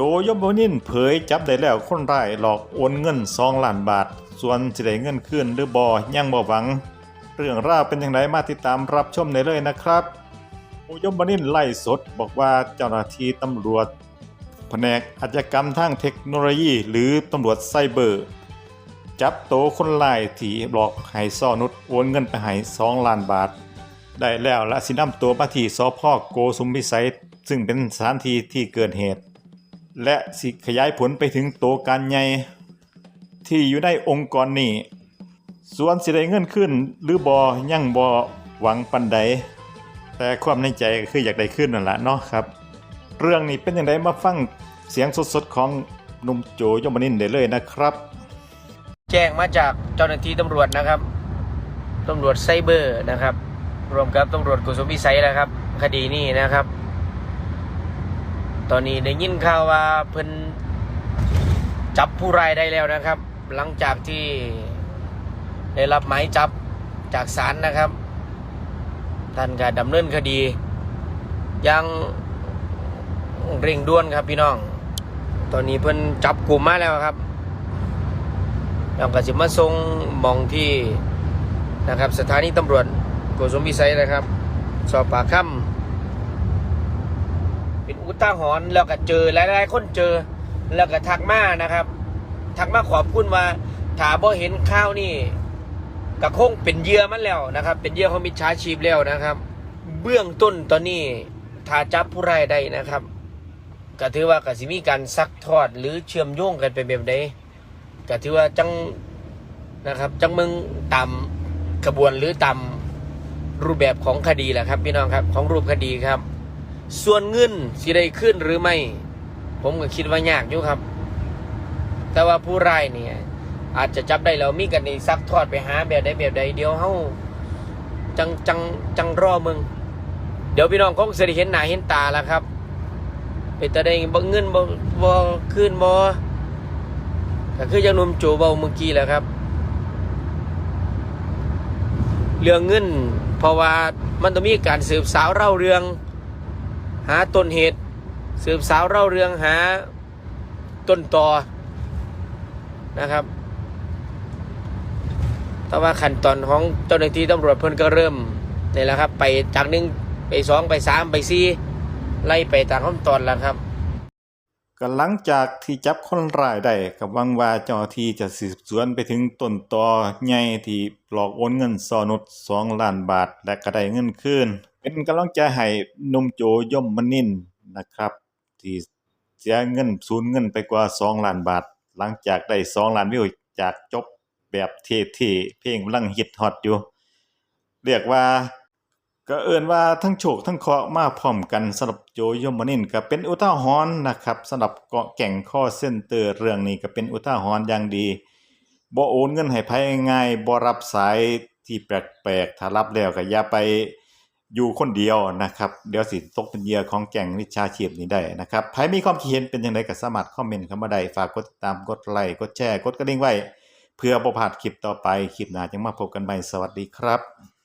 โจยมบนินเผยจับได้แล้วคนร้ายหลอกโอนเงิน2ล้านบาท ส่วนสิได้เงินคืนหรือบ่ยังบ่หวัง เรื่องราวเป็นอย่างไรมาติดตามรับชมได้เลยนะครับโจยมบนินไล่สดบอกว่าเจ้าหน้าที่ตำรวจ แผนกอาชญากรรมทางเทคโนโลยี หรือตำรวจไซเบอร์ จับโตคนร้ายที่หลอกให้ซ่อนุดโอนเงินไปให้2ล้านบาท ได้แล้วและสินำตัวมาที่สพโกสุมพิสัยซึ่งเป็นสถานที่ที่เกิดเหตุ และสิขยายผลไปถึงโตการใหญ่ที่อยู่ในองค์กรนี้ ส่วนสิได้เงินขึ้น หรือบ่ยังบ่หวังปันใด แต่ความในใจก็คืออยากได้ขึ้นนั่นแหละเนาะครับ เรื่องนี้เป็นอย่างไรมาฟังเสียงสดๆของหนุ่มโจยมนินได้เลยนะครับ แจ้งมาจากเจ้าหน้าที่ตำรวจนะครับตำรวจไซเบอร์นะครับ รวมกับตำรวจกุศลวิสัยนะครับ คดีนี้นะครับ ตอนนี้ได้ยินข่าวว่าเพิ่นจับผู้ร้ายได้แล้วนะครับ หลังจากที่ได้รับหมายจับจากศาลนะครับ ท่านก็ดำเนินคดียังเร่งด่วนครับพี่น้อง ตอนนี้เพิ่นจับกลุ่มมาแล้วครับแล้วก็สิมาส่งมองที่นะครับสถานีตำรวจโกสมพิสัยนะครับ สอบปากคำ อุทาหรณ์แล้วก็เจอหลายๆคนเจอ แล้วก็ทักมานะครับ ทักมาขอบคุณว่าถ้าบ่เห็นข้าวนี่ก็คงเป็นเยื่อมันแล้วนะครับ เป็นเยื่อของมิจฉาชีพแล้วนะครับ เบื้องต้นตอนนี้ถ้าจับผู้ร้ายได้นะครับก็ถือว่ากสิมีการซักทอดหรือเชื่อมโยงกันไปแบบใดก็ถือว่าจังนะครับจังมึงตามกระบวนหรือตามรูปแบบของคดีแหละครับพี่น้องครับของรูปคดีครับ ส่วนเงินสิได้ขึ้นหรือไม่ ผมก็คิดว่ายากอยู่ครับ แต่ว่าผู้ร้ายเนี่ย อาจจะจับได้แล้วมีกันในซักทอดไปหาแบบใดแบบใดเดี๋ยวเฮาจังจังจังรอมึง เดี๋ยวพี่น้องคงจะได้เห็นหน้าเห็นตาแล้วครับเป็นแต่ได้บ่เงินบ่บ่ขึ้นบ่ก็คือยังหนมโจเบาเมื่อกี้แหละครับ เรื่องเงินเพราะว่ามันต้องมีการสืบสาวเล่าเรื่อง หาต้นเหตุ สืบสาวเล่าเรื่องหาต้นต่อนะครับ แต่ว่าขั้นตอนของเจ้าหน้าที่ตำรวจเพิ่นก็เริ่มนี่แหละครับ ไปจากหนึ่งไปสองไปสามไปสี่ไล่ไปตามขั้นตอนแล้วครับ ก็หลังจากที่จับคนร้ายได้ก็หวังว่าเจ้าที่จะสืบสวนไปถึงต้นตอใหญ่ที่หลอกโอนเงินซอนุด2ล้านบาท และก็ได้เงินคืนเป็นกำลังใจให้นุ่มโจยมมนินนะครับ ที่เสียเงินสูญเงินไปกว่า2ล้านบาท หลังจากได้2ล้านวิวจากจบแบบเท่ๆเพลงกำลังฮิตฮอตอยู่ เรียกว่า ก็เอิ้นว่าทั้งโชคทั้งเคราะห์มาพร้อมกันสำหรับโจยมนินก็เป็นอุทาหรณ์นะครับสำหรับเกาะแก่งข้อเส้นเตอร์เรื่องนี้ก็เป็นอุทาหรณ์อย่างดีบ่โอนเงินให้ไผง่ายบ่รับสายที่แปลกๆถ้ารับแล้วก็อย่าไปอยู่คนเดียวนะครับ เดี๋ยวสิตกเป็นเหยื่อของแก๊งมิจฉาชีพนี้ได้นะครับใครมีความคิดเห็นเป็นจังไดก็สามารถคอมเมนต์เข้ามาได้ฝากกดติดตามกดไลค์กดแชร์กดกระดิ่งไว้ เพื่อบ่พลาดคลิปต่อไปคลิปหน้าจังมาพบกันใหม่สวัสดีครับ